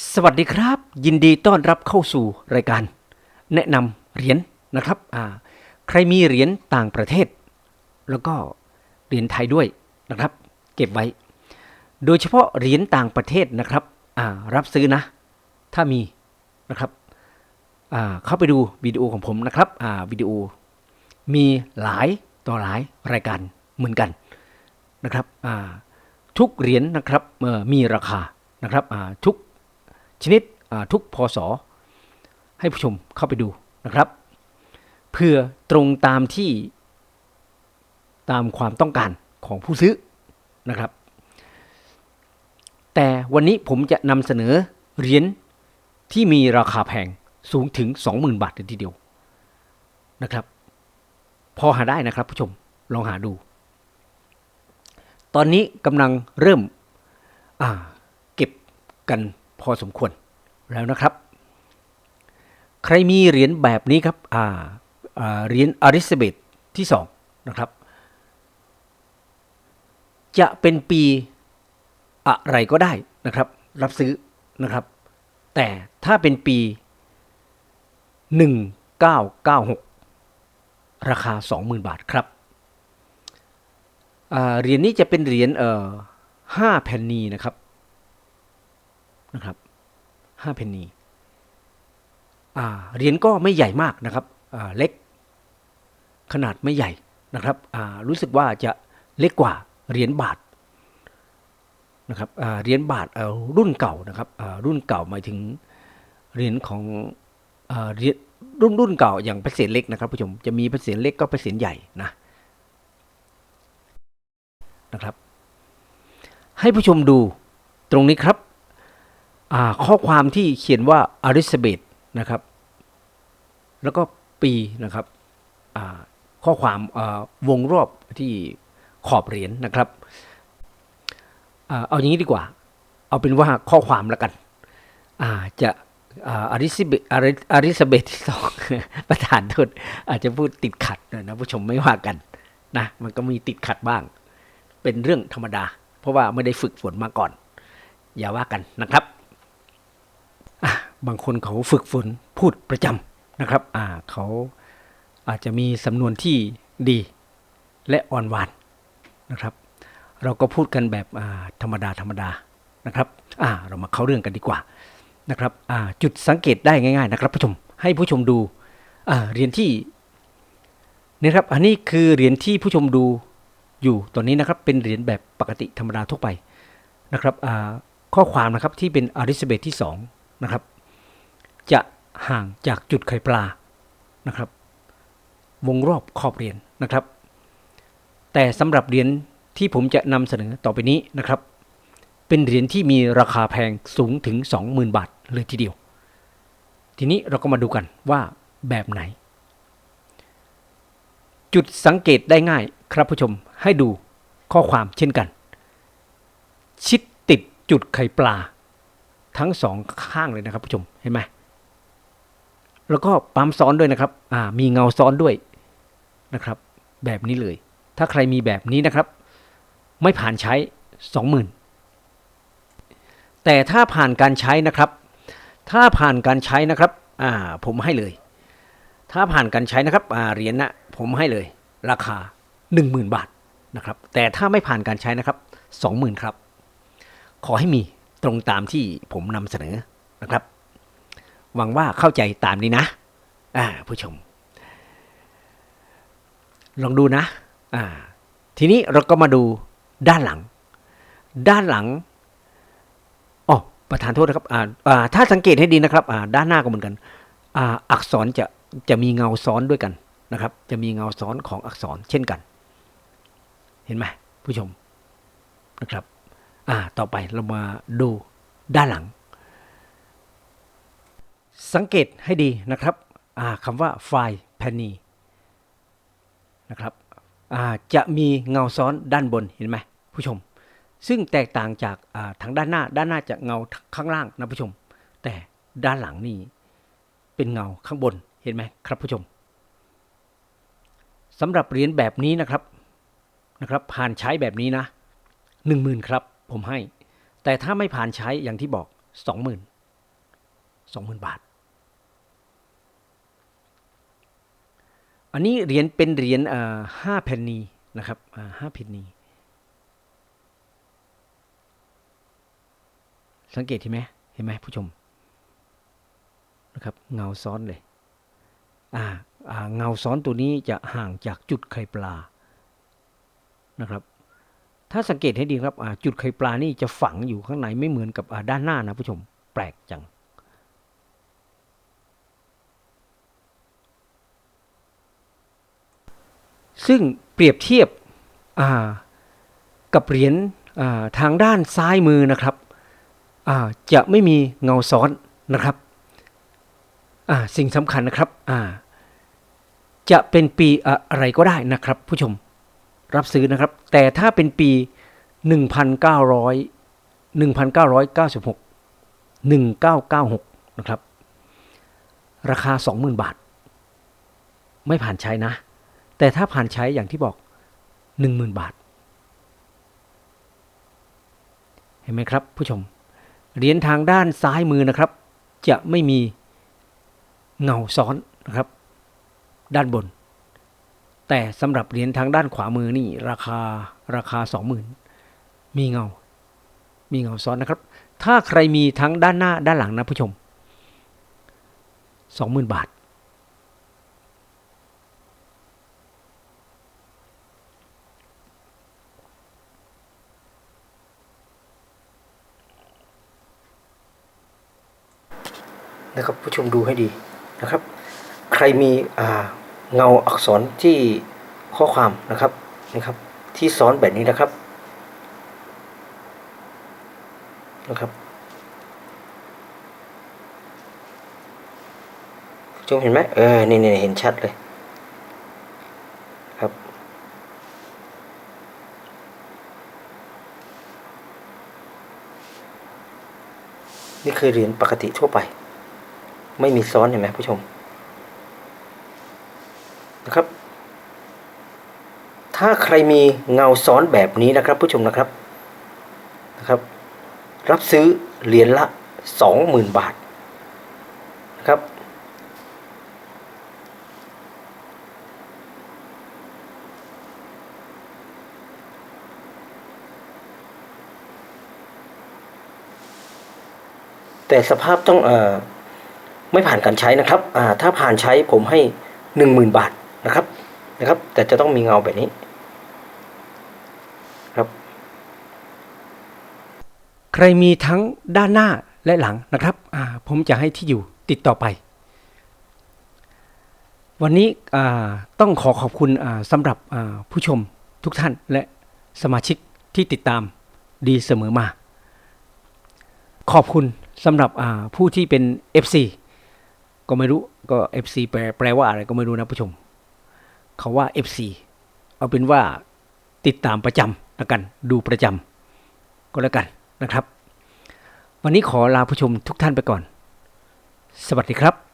สวัสดีครับ ยินดีต้อนรับเข้าสู่รายการ แนะนำเหรียญนะครับอ่าใครมีเหรียญต่างประเทศ แล้วก็เหรียญไทยด้วยนะครับ เก็บไว้ โดยเฉพาะเหรียญต่างประเทศนะครับอ่ารับซื้อนะ ถ้ามีนะครับอ่าเข้าไปดูวิดีโอของผมนะครับอ่าวิดีโอมีหลายต่อหลายรายการเหมือนกันนะครับอ่าทุกเหรียญนะครับมีราคานะครับอ่าทุก ชนิดทุกพศให้ผู้ชมเข้าไปดูนะครับ เพื่อตรงตามที่ตามความต้องการของผู้ซื้อนะครับ แต่วันนี้ผมจะนำเสนอเหรียญที่มีราคาแพงสูงถึง 20,000 บาทเลยทีเดียวนะครับ พอหาได้นะครับผู้ชมลองหาดู ตอนนี้กำลังเริ่มเก็บกัน พอสมควรแล้วนะครับ ใครมีเหรียญแบบนี้ครับอ่าเหรียญอริสเบตที่สองนะครับ จะเป็นปีอะไรก็ได้นะครับ รับซื้อนะครับ แต่ถ้าเป็นปี 1996 ราคา 20,000 บาทครับเหรียญนี้จะเป็นเหรียญเอ่อ5แผ่นนีนะครับ นะครับห้าเพนนีเหรียญก็ไม่ใหญ่มากนะครับเล็กขนาดไม่ใหญ่นะครับรู้สึกว่าจะเล็กกว่าเหรียญบาทนะครับเหรียญบาทรุ่นเก่านะครับรุ่นเก่าหมายถึงเหรียญของอ่าเหรียญรุ่นรุ่นเก่าอย่างพระเศียรเล็กนะครับผู้ชมจะมีพระเศียรเล็กก็พระเศียรใหญ่นะนะครับ ให้ผู้ชมดูตรงนี้ครับ ข้อความที่เขียนว่าอริสเบตนะครับ แล้วก็ปีนะครับข้อความวงรอบที่ขอบเหรียญนะครับอเอาอย่างนี้ดีกว่า เอาเป็นว่าข้อความแล้วกันจะอาริสเบตอริสเบตที่สองประธานโทษอาจจะพูดติดขัดหน่อยนะผู้ชมไม่ว่ากันนะมันก็มีติดขัดบ้าง เป็นเรื่องธรรมดา เพราะว่าไม่ได้ฝึกฝนมาก่อน อย่าว่ากันนะครับ บางคนเขาฝึกฝนพูดประจำนะครับอ่าเขาอาจจะมีสำนวนที่ดีและอ่อนหวานนะครับ เราก็พูดกันแบบธรรมดาธรรมดานะครับอ่าเรามาเข้าเรื่องกันดีกว่านะครับอ่าจุดสังเกตได้ง่าย ๆนะครับผู้ชมให้ผู้ชมดูอ่าเหรียญที่นี่ครับอันนี้คือเหรียญที่ผู้ชมดูอยู่ตอนนี้นะครับเป็นเหรียญแบบปกติธรรมดาทั่วไปนะครับอ่าข้อความนะครับที่เป็นอริสเบตที่สองนะครับ จะห่างจากจุดไข่ปลานะครับ วงรอบขอบเหรียญนะครับ แต่สำหรับเหรียญที่ผมจะนำเสนอต่อไปนี้นะครับ เป็นเหรียญที่มีราคาแพงสูงถึง 20,000 บาทเลยทีเดียว ทีนี้เราก็มาดูกันว่าแบบไหน จุดสังเกตได้ง่ายครับผู้ชมให้ดูข้อความเช่นกัน ชิดติดจุดไข่ปลา ทั้งสองข้างเลยนะครับผู้ชมเห็นไหม แล้วก็ปั๊มซ้อนด้วยนะครับอ่ามีเงาซ้อนด้วยนะครับ แบบนี้เลย ถ้าใครมีแบบนี้นะครับ ไม่ผ่านใช้สองหมื่นแต่ถ้าผ่านการใช้นะครับ ถ้าผ่านการใช้นะครับอ่าผมให้เลย ถ้าผ่านการใช้นะครับอ่าเหรียญนะผมให้เลย ราคาหนึ่งหมื่นบาทนะครับ แต่ถ้าไม่ผ่านการใช้นะครับสองหมื่นครับ ขอให้มีตรงตามที่ผมนำเสนอนะครับ หวังว่าเข้าใจตามนี้นะอ่าผู้ชม ลองดูนะอ่าทีนี้เราก็มาดูด้านหลัง ด้านหลังอ๋อประธานโทษนะครับอ่าอ่าถ้าสังเกตให้ดีนะครับอ่าด้านหน้าก็เหมือนกันอ่าอักษรจะจะมีเงาซ้อนด้วยกันนะครับ จะมีเงาซ้อนของอักษรเช่นกัน เห็นไหมผู้ชมนะครับ อ่าต่อไปเรามาดูด้านหลัง สังเกตให้ดีนะครับคำว่าไฟล์แพนนีนะครับจะมีเงาซ้อนด้านบนเห็นไหมผู้ชม ซึ่งแตกต่างจากาทางด้านหน้าด้านหน้าจะเงาข้างล่างนะผู้ชม แต่ด้านหลังนี่เป็นเงาข้างบนเห็นไหมครับผู้ชมสำหรับเหรียญแบบนี้นะครับนะครับผ่านใช้แบบนี้นะหนึ่งหมื่นครับผมให้ แต่ถ้าไม่ผ่านใช้อย่างที่บอกสองหมื่นสองหมื่นบาท อันนี้เหรียญเป็นเหรียญห้าแผ่นนีนะครับห้าแผ่นนีสังเกตเห็นไหมเห็นไหมผู้ชมนะครับเงาซ้อนเลยอ่าอ่าเงาซ้อนตัวนี้จะห่างจากจุดไข่ปลานะครับ ถ้าสังเกตให้ดีครับอ่าจุดไข่ปลานี่จะฝังอยู่ข้างในไม่เหมือนกับอ่าด้านหน้านะผู้ชมแปลกจัง ซึ่งเปรียบเทียบกับเหรียญทางด้านซ้ายมือนะครับจะไม่มีเงาซ้อนนะครับสิ่งสำคัญนะครับจะเป็นปีอะไรก็ได้นะครับ ผู้ชมรับซื้อนะครับ แต่ถ้าเป็นปี 1,900 1,996 1996 นะครับ ราคา 20,000 บาท ไม่ผ่านใช้นะ แต่ถ้าผ่านใช้อย่างที่บอก 10,000 บาท เห็นไหมครับ ผู้ชม เหรียญทางด้านซ้ายมือนะครับ จะไม่มีเงาซ้อนนะครับ ด้านบน แต่สำหรับเหรียญทางด้านขวามือนี่ราคาราคา 20,000 มีเงา มีเงาซ้อนนะครับ ถ้าใครมีทั้งด้านหน้าด้านหลังนะผู้ชม 20,000 บาท นะครับ ผู้ชมดูให้ดีนะครับ ใครมีเงาอักษรที่ข้อความนะครับนะครับ ที่ซ้อนแบบนี้นะครับนะครับผู้ชมเห็นไหมเออนี่นี่เห็นชัดเลยครับนี่คือเหรียญปกติทั่วไป ไม่มีซ้อนเห็นไหมผู้ชมนะครับ ถ้าใครมีเงาซ้อนแบบนี้นะครับ ผู้ชมนะครับนะครับ รับซื้อเหรียญละสองหมื่นบาทนะครับแต่สภาพต้องเอ่อ ไม่ผ่านการใช้นะครับอ่าถ้าผ่านใช้ผมให้หนึ่งหมื่นบาทนะครับนะครับ แต่จะต้องมีเงาแบบนี้ครับ ใครมีทั้งด้านหน้าและหลังนะครับอ่าผมจะให้ที่อยู่ติดต่อไป วันนี้อ่าต้องขอขอบคุณอ่าสำหรับอ่าผู้ชมทุกท่านและสมาชิกที่ติดตามดีเสมอมา ขอบคุณสำหรับผู้ที่เป็น FC ก็ไม่รู้ก็ FC แปลแปลว่าอะไรก็ไม่รู้นะผู้ชมเขาว่า FC เอาเป็นว่าติดตามประจำแล้วกันดูประจำก็แล้วกันนะครับ วันนี้ขอลาผู้ชมทุกท่านไปก่อน สวัสดีครับ